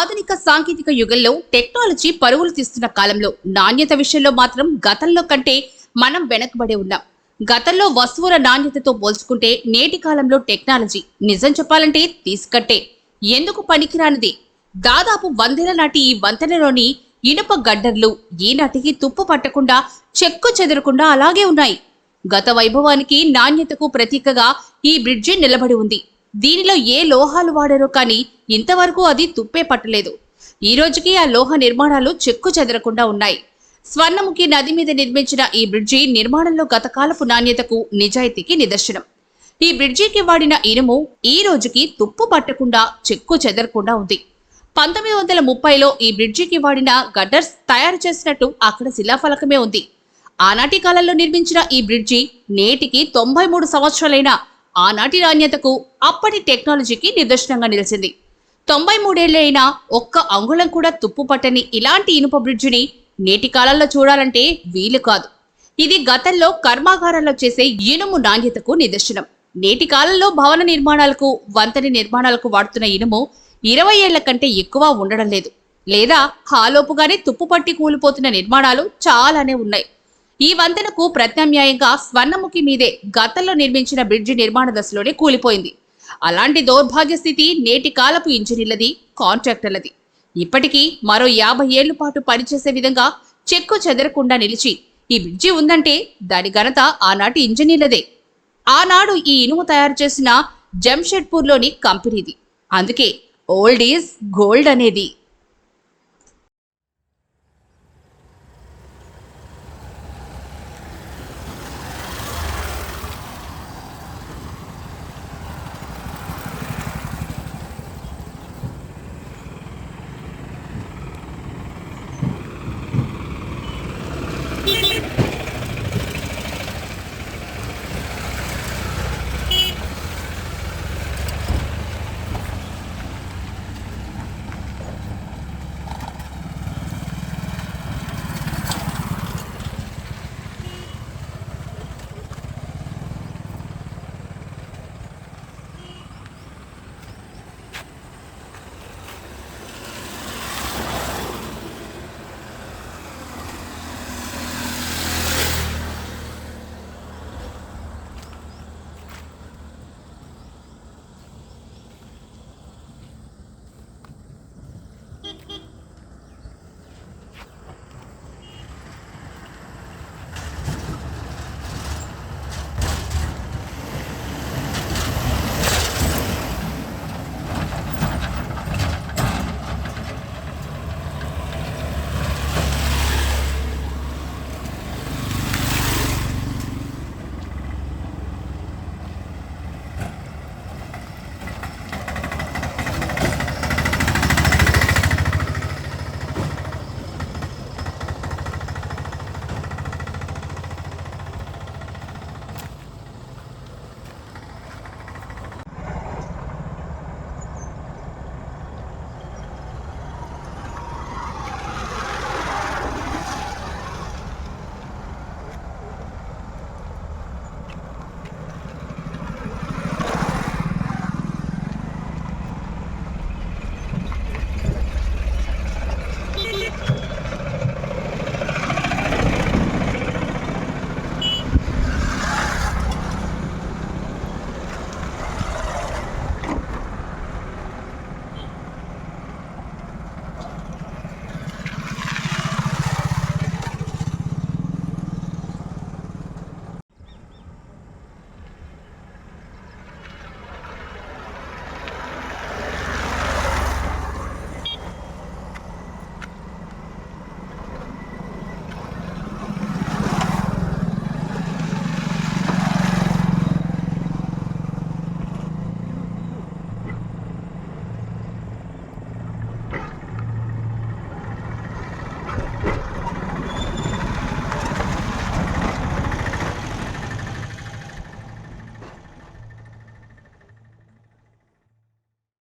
ఆధునిక సాంకేతిక యుగంలో టెక్నాలజీ పరుగులు తీస్తున్న కాలంలో నాణ్యత విషయంలో మాత్రం గతంలో కంటే మనం వెనకబడి ఉన్నాం. గతంలో వస్తువుల నాణ్యతతో పోల్చుకుంటే నేటి కాలంలో టెక్నాలజీ నిజం చెప్పాలంటే తీసుకట్టే. ఎందుకు పనికిరానిది? దాదాపు వందేళ్ళ నాటి ఈ వంతెనలోని ఇనుప గడ్డర్లు ఈనాటికి తుప్పు పట్టకుండా చెక్కు చెదరకుండా అలాగే ఉన్నాయి. గత వైభవానికి నాణ్యతకు ప్రతీకగా ఈ బ్రిడ్జి నిలబడి ఉంది. దీనిలో ఏ లోహాలు వాడారో కానీ ఇంతవరకు అది తుప్పే పట్టలేదు. ఈ రోజుకి ఆ లోహ నిర్మాణాలు చెక్కు చెదరకుండా ఉన్నాయి. స్వర్ణముఖి నది మీద నిర్మించిన ఈ బ్రిడ్జి నిర్మాణంలో గతకాలపు నాణ్యతకు నిజాయితీకి నిదర్శనం. ఈ బ్రిడ్జికి వాడిన ఇనుము ఈ రోజుకి తుప్పు పట్టకుండా చెక్కు చెదరకుండా ఉంది. పంతొమ్మిది వందల ముప్పైలో ఈ బ్రిడ్జికి వాడిన గడ్డర్స్ తయారు చేసినట్టు అక్కడ శిలాఫలకమే ఉంది. ఆనాటి కాలంలో నిర్మించిన ఈ బ్రిడ్జి నేటికి తొంభై మూడు సంవత్సరాలైన ఆనాటి నాణ్యతకు అప్పటి టెక్నాలజీకి నిదర్శనంగా నిలిచింది. తొంభై మూడేళ్ళైనా ఒక్క అంగుళం కూడా తుప్పు పట్టని ఇలాంటి ఇనుప బ్రిడ్జిని నేటి కాలంలో చూడాలంటే వీలు కాదు. ఇది గతంలో కర్మాగారాల్లో చేసే ఇనుము నాణ్యతకు నిదర్శనం. నేటి కాలంలో భవన నిర్మాణాలకు వంతెన నిర్మాణాలకు వాడుతున్న ఇనుము ఇరవై ఏళ్ళ కంటే ఎక్కువ ఉండడం లేదు. లేదా హాలోపుగానే తుప్పు పట్టి కూలిపోతున్న నిర్మాణాలు చాలానే ఉన్నాయి. ఈ వంతెనకు ప్రత్యామ్నాయంగా స్వర్ణముఖి మీదే గతంలో నిర్మించిన బ్రిడ్జి నిర్మాణ దశలోనే కూలిపోయింది. అలాంటి దౌర్భాగ్య స్థితి నేటి కాలపు ఇంజనీర్లది కాంట్రాక్టర్లది. ఇప్పటికీ మరో యాభై ఏళ్ళ పాటు పనిచేసే విధంగా చెక్కు చెదరకుండా నిలిచి ఈ బ్రిడ్జి ఉందంటే దాని ఘనత ఆనాటి ఇంజనీర్లదే. ఆనాడు ఈ ఇనుము తయారు చేసిన జంషెడ్పూర్లోని కంపెనీది. అందుకే ఓల్డ్ ఈజ్ గోల్డ్ అనేది.